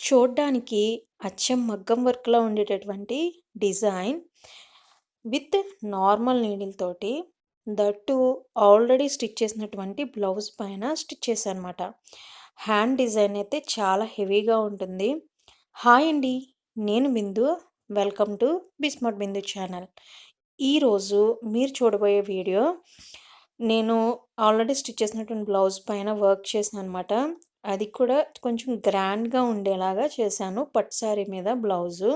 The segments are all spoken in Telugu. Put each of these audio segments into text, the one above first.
చూడ్డానికి అచ్చం మగ్గం వర్క్లో ఉండేటటువంటి డిజైన్ విత్ నార్మల్ నీడిల్‌తోటి దట్టు ఆల్రెడీ స్టిచ్ చేసినటువంటి బ్లౌజ్ పైన స్టిచ్ చేశానమాట. హ్యాండ్ డిజైన్ అయితే చాలా హెవీగా ఉంటుంది. హాయ్ అండి. నేను Bindu. Welcome to B smart Bindu channel. ఈరోజు మీరు చూడబోయే వీడియో నేను ఆల్రెడీ స్టిచ్ చేసినటువంటి బ్లౌజ్ పైన వర్క్ చేశాననమాట. అది కూడా కొంచెం గ్రాండ్‌గా ఉండేలాగా చేశాను. పట్ శారీ మీద బ్లౌజు.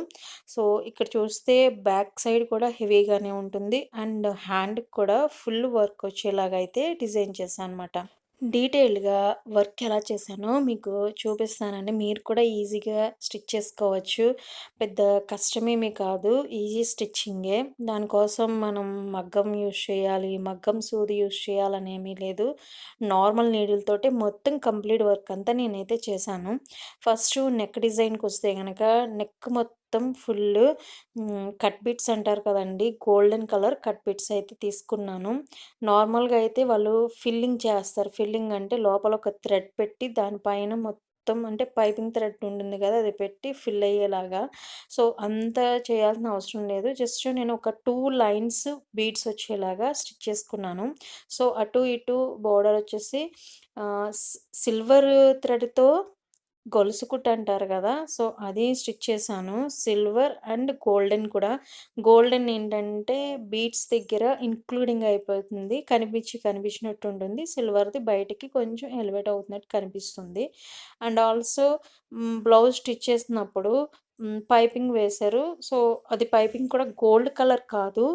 సో, ఇక్కడ చూస్తే బ్యాక్ సైడ్ కూడా హెవీగానే ఉంటుంది. అండ్ హ్యాండ్ కూడా ఫుల్ వర్క్ వచ్చేలాగా అయితే డిజైన్ చేశాననమాట. డీటెయిల్డ్‌గా వర్క్ ఎలా చేశానో మీకు చూపిస్తానండి. మీరు కూడా ఈజీగా స్టిచ్ చేసుకోవచ్చు. పెద్ద కష్టమేమీ కాదు. ఈజీ స్టిచ్చింగే. దానికోసం మనం మగ్గం యూజ్ చేయాలి, మగ్గం సూది యూజ్ చేయాలనేమీ లేదు. నార్మల్ నీడిల్‌తోటే మొత్తం కంప్లీట్ వర్క్ అంతా నేనైతే చేశాను. ఫస్ట్ నెక్ డిజైన్కి వస్తే కనుక నెక్ మొత్తం మొత్తం ఫుల్ కట్ బిట్స్ అంటారు కదండీ! గోల్డెన్ కలర్ కట్ బిట్స్ అయితే తీసుకున్నాను. నార్మల్‌గా అయితే వాళ్ళు ఫిల్లింగ్ చేస్తారు. ఫిల్లింగ్ అంటే లోపల ఒక థ్రెడ్ పెట్టి దానిపైన మొత్తం అంటే పైపింగ్ థ్రెడ్ ఉంటుంది కదా! అది పెట్టి ఫిల్ అయ్యేలాగా. సో, అంత చేయాల్సిన అవసరం లేదు. జస్ట్ నేను ఒక టూ లైన్స్ బీడ్స్ వచ్చేలాగా స్టిచ్ చేసుకున్నాను. సో, అటు ఇటు బోర్డర్ వచ్చేసి సిల్వర్ థ్రెడ్‌తో గొలుసు కుట్టు అంటారు కదా! సో, అది స్టిచ్ చేశాను. సిల్వర్ అండ్ గోల్డెన్ కూడా. గోల్డెన్ ఏంటంటే బీట్స్ దగ్గర ఇంక్లూడింగ్ అయిపోతుంది. కనిపించి కనిపించినట్టు ఉంటుంది. సిల్వర్‌ది బయటికి కొంచెం ఎలివేట్ అవుతున్నట్టు కనిపిస్తుంది. అండ్ ఆల్సో బ్లౌజ్ స్టిచ్ చేసినప్పుడు పైపింగ్ వేశారు. సో, అది పైపింగ్ కూడా గోల్డ్ కలర్ కాదు.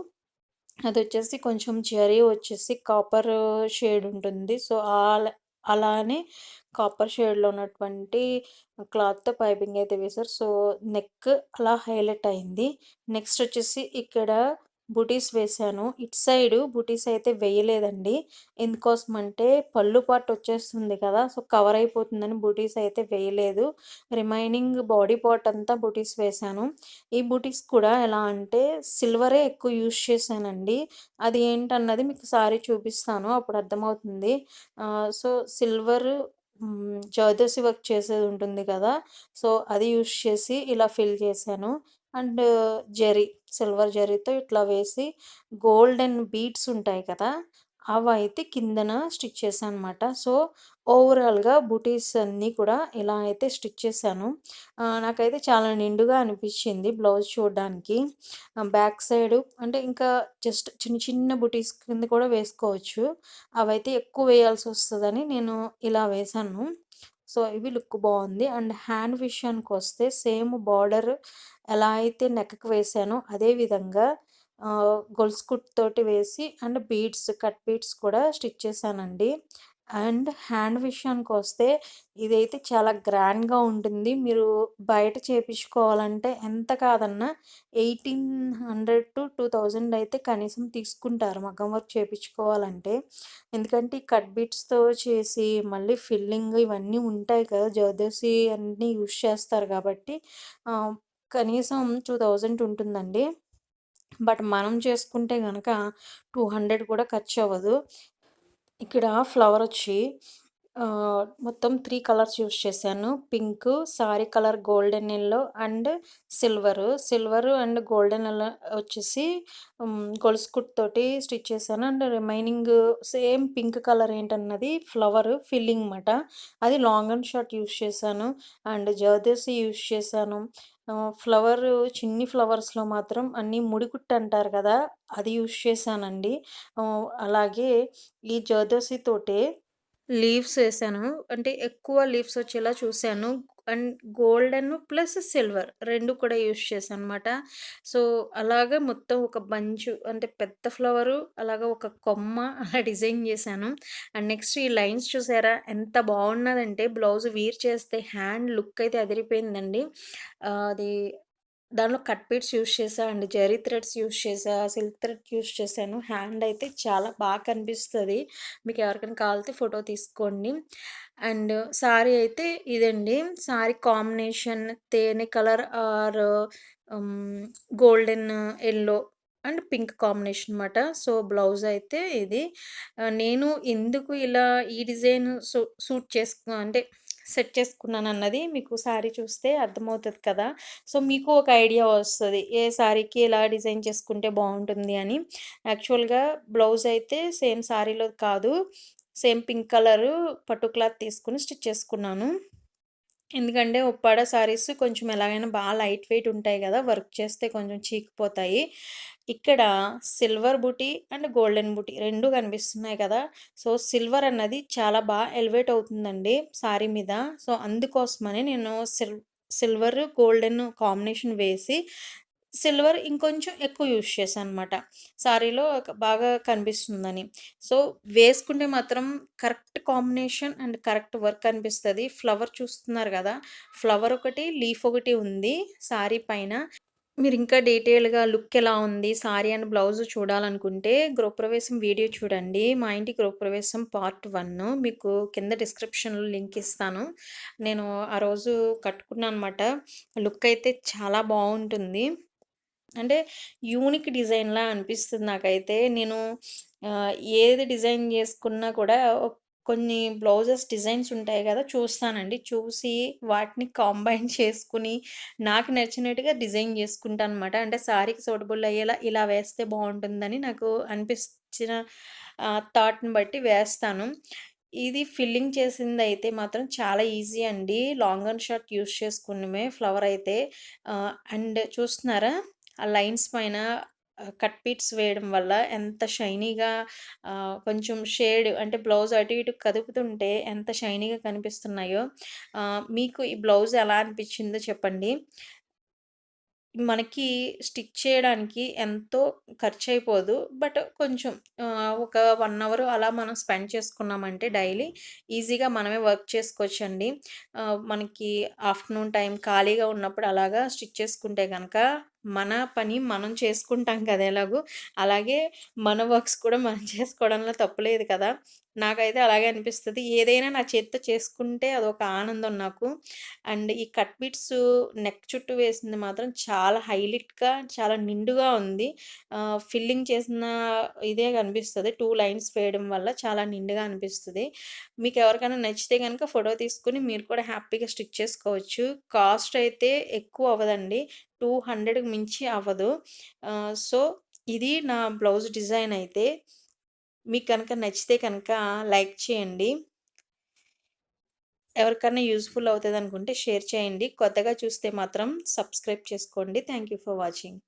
అది వచ్చేసి కొంచెం జరీ వచ్చేసి కాపర్ షేడ్ ఉంటుంది. సో, ఆ అలానే కాపర్ షేడ్‌లో ఉన్నటువంటి క్లాత్‌తో పైపింగ్ అయితే వేశారు. సో, నెక్ అలా హైలైట్ అయింది. నెక్స్ట్ వచ్చేసి ఇక్కడ బుటీస్ వేశాను. ఇట్ సైడ్ బుటీస్ అయితే వేయలేదండి. ఎందుకోసం అంటే పళ్ళు పార్ట్ వచ్చేస్తుంది కదా! సో, కవర్ అయిపోతుందని బుటీస్ అయితే వేయలేదు. రిమైనింగ్ బాడీ పార్ట్ అంతా బుటీస్ వేశాను. ఈ బుటీస్ కూడా ఎలా అంటే సిల్వరే ఎక్కువ యూజ్ చేశానండి. అది ఏంటన్నది మీకు సారీ చూపిస్తాను. అప్పుడు అర్థమవుతుంది. సో, సిల్వర్ హ్మ్, జర్దోసి వర్క్ చేసేది ఉంటుంది కదా! సో, అది యూజ్ చేసి ఇలా ఫిల్ చేశాను. అండ్ జరీ సిల్వర్ జరీతో ఇట్లా వేసి గోల్డెన్ బీడ్స్ ఉంటాయి కదా! అవి అయితే కిందన స్టిచ్ చేశాననమాట. సో, ఓవరాల్‌గా బుటీస్ అన్నీ కూడా ఇలా అయితే స్టిచ్ చేశాను. నాకైతే చాలా నిండుగా అనిపించింది బ్లౌజ్ చూడడానికి. బ్యాక్ సైడు అంటే ఇంకా జస్ట్ చిన్న చిన్న బుటీస్ కింద కూడా వేసుకోవచ్చు. అవైతే ఎక్కువ వేయాల్సి వస్తుందని నేను ఇలా వేశాను. సో, ఇవి లుక్ బాగుంది అండ్ హ్యాండ్ విషయానికి వస్తే సేమ్ బార్డర్ ఎలా అయితే నెక్కకు వేసానో అదే విధంగా ఆహ్, గొలుసు వేసి అండ్ బీడ్స్ కట్ బీడ్స్ కూడా స్టిచ్ చేశానండి. అండ్ హ్యాండ్ విషయానికి వస్తే ఇదైతే చాలా గ్రాండ్‌గా ఉంటుంది. మీరు బయట చేపించుకోవాలంటే ఎంత కాదన్నా 1800-2000 అయితే కనీసం తీసుకుంటారు మగ్గం వర్క్ చేపించుకోవాలంటే. ఎందుకంటే ఈ కట్ బిట్స్తో చేసి మళ్ళీ ఫిల్లింగ్ ఇవన్నీ ఉంటాయి కదా! జర్దోసి అన్నీ యూజ్ చేస్తారు కాబట్టి కనీసం టూ థౌజండ్ ఉంటుందండి. బట్ మనం చేసుకుంటే కనుక టూ హండ్రెడ్ కూడా ఖర్చవ్వదు. ఇక్కడ ఫ్లవర్ వచ్చి మొత్తం త్రీ కలర్స్ యూజ్ చేశాను. Pink sari colour golden yellow and silver. Silver and golden yellow వచ్చేసి గొలుసు గొలుసు కుట్టుతోటి స్టిచ్ చేశాను. And remaining same pink colour ఏంటన్నది ఫ్లవర్ ఫిల్లింగ్ అనమాట అది లాంగ్ అండ్ షార్ట్ యూజ్ చేశాను. అండ్ జర్దర్స్ యూస్ చేశాను. ఫ్లవర్ చిన్ని ఫ్లవర్స్‌లో మాత్రం అన్నీ ముడికుట్టు అంటారు కదా! అది యూస్ చేశానండి. అలాగే ఈ జర్దోసితోటే లీవ్స్ వేసాను అంటే ఎక్కువ లీవ్స్ వచ్చేలా చూశాను. అండ్ గోల్డెన్ ప్లస్ సిల్వర్ రెండు కూడా యూజ్ చేశాననమాట. సో, అలాగా మొత్తం ఒక బంచు అంటే పెద్ద ఫ్లవరు అలాగా ఒక కొమ్మ అలా డిజైన్ చేశాను. అండ్ నెక్స్ట్ ఈ లైన్స్ చూసారా? ఎంత బాగున్నదంటే బ్లౌజ్ వీర్ చేస్తే హ్యాండ్ లుక్ అయితే అదిరిపోయిందండి. అది దానిలో కట్ పీట్స్ యూజ్ చేసా అండ్ జరీ థ్రెడ్స్ యూజ్ చేసా సిల్క్ థ్రెడ్ యూజ్ చేశాను. హ్యాండ్ అయితే చాలా బాగా కనిపిస్తుంది మీకు ఎవరికైనా కావాలితే ఫోటో తీసుకోండి. అండ్ సారీ అయితే ఇదండి. సారీ కాంబినేషన్ తేనె colour or golden yellow and pink combination అనమాట సో, బ్లౌజ్ అయితే ఇది. నేను ఎందుకు ఇలా ఈ డిజైన్ సూ సూట్ చేసుకు అంటే సెట్ చేసుకున్నాను అన్నది మీకు శారీ చూస్తే అర్థమవుతుంది కదా! సో, మీకు ఒక ఐడియా వస్తుంది ఏ శారీకి ఎలా డిజైన్ చేసుకుంటే బాగుంటుంది అని. యాక్చువల్‌గా బ్లౌజ్ అయితే సేమ్ శారీలో కాదు. సేమ్ పింక్ కలరు పట్టు క్లాత్ తీసుకొని స్టిచ్ చేసుకున్నాను. ఎందుకంటే ఉప్పాడ శారీస్ కొంచెం ఎలాగైనా బాగా లైట్ వెయిట్ ఉంటాయి కదా వర్క్ చేస్తే కొంచెం చీకిపోతాయి. ఇక్కడ సిల్వర్ బూటీ అండ్ గోల్డెన్ బూటీ రెండు కనిపిస్తున్నాయి కదా! సో, సిల్వర్ అన్నది చాలా బాగా ఎలివేట్ అవుతుందండి శారీ మీద. సో, అందుకోసమని నేను సిల్ సిల్వర్, గోల్డెన్ కాంబినేషన్ వేసి సిల్వర్ ఇంకొంచెం ఎక్కువ యూజ్ చేశాననమాట. శారీలో సారీలో బాగా కనిపిస్తుందని. సో, వేసుకుంటే మాత్రం correct combination and correct work అనిపిస్తుంది ఫ్లవర్ చూస్తున్నారు కదా ఫ్లవర్ ఒకటి, లీఫ్ ఒకటి ఉంది శారీ పైన. మీరు ఇంకా డీటెయిల్‌గా లుక్ ఎలా ఉంది, సారీ అండ్ బ్లౌజ్ చూడాలనుకుంటే గృహప్రవేశం వీడియో చూడండి. మా ఇంటి గృహప్రవేశం పార్ట్ వన్ మీకు కింద డిస్క్రిప్షన్‌లో లింక్ ఇస్తాను. నేను ఆ రోజు కట్టుకున్నాను అనమాట లుక్ అయితే చాలా బాగుంటుంది అంటే యూనిక్ డిజైన్‌లా అనిపిస్తుంది నాకైతే. నేను ఏది డిజైన్ చేసుకున్నా కూడా కొన్ని బ్లౌజెస్ డిజైన్స్ ఉంటాయి కదా చూస్తానండి. చూసి వాటిని కాంబైన్ చేసుకుని నాకు నచ్చినట్టుగా డిజైన్ చేసుకుంటాను అనమాట అంటే శారీకి సూటబుల్ అయ్యేలా ఇలా వేస్తే బాగుంటుందని నాకు అనిపించిన థాట్‌ని బట్టి వేస్తాను. ఇది ఫిల్లింగ్ చేసింది అయితే మాత్రం చాలా ఈజీ అండి. లాంగ్ అండ్ షార్ట్ యూజ్ చేసుకున్నమే ఫ్లవర్ అయితే. అండ్ చూస్తున్నారా? ఆ లైన్స్ పైన కట్ పీట్స్ వేయడం వల్ల ఎంత షైనీగా కొంచెం షేడ్ అంటే బ్లౌజ్ అటు ఇటు కదుపుతుంటే ఎంత షైనీగా కనిపిస్తున్నాయో. మీకు ఈ బ్లౌజ్ ఎలా అనిపించిందో చెప్పండి. మనకి స్టిచ్ చేయడానికి ఎంతో ఖర్చు అయిపోదు బట్ కొంచెం ఒక వన్ అవర్ అలా మనం స్పెండ్ చేసుకున్నామంటే డైలీ ఈజీగా మనమే వర్క్ చేసుకోవచ్చండి. మనకి ఆఫ్టర్‌నూన్ టైం ఖాళీగా ఉన్నప్పుడు అలాగా స్టిచ్ చేసుకుంటే కనుక మన పని మనం చేసుకుంటాం కదా! ఎలాగో అలాగే మన వర్క్స్ కూడా మనం చేసుకోవడంలో తప్పులేదు కదా! నాకైతే అలాగే అనిపిస్తుంది ఏదైనా నా చేత్తో చేసుకుంటే అదొక ఆనందం నాకు. అండ్ ఈ కట్ బిట్స్ నెక్ చుట్టూ వేసింది మాత్రం చాలా హైలైట్‌గా చాలా నిండుగా ఉంది. ఫిల్లింగ్ చేసిన ఇదే అనిపిస్తుంది టూ లైన్స్ వేయడం వల్ల చాలా నిండుగా అనిపిస్తుంది మీకు ఎవరికైనా నచ్చితే కనుక ఫోటో తీసుకొని మీరు కూడా హ్యాపీగా స్టిచ్ చేసుకోవచ్చు. కాస్ట్ అయితే ఎక్కువ అవ్వదండి. 200కి మించి అవ్వదు. సో, ఇది నా బ్లౌజ్ డిజైన్ అయితే. మీకు కనుక నచ్చితే కనుక లైక్ చేయండి. ఎవరికన్నా యూజ్‌ఫుల్ అనుకుంటే షేర్ చేయండి. కొత్తగా చూస్తే మాత్రం సబ్స్క్రైబ్ చేసుకోండి. Thank you for watching.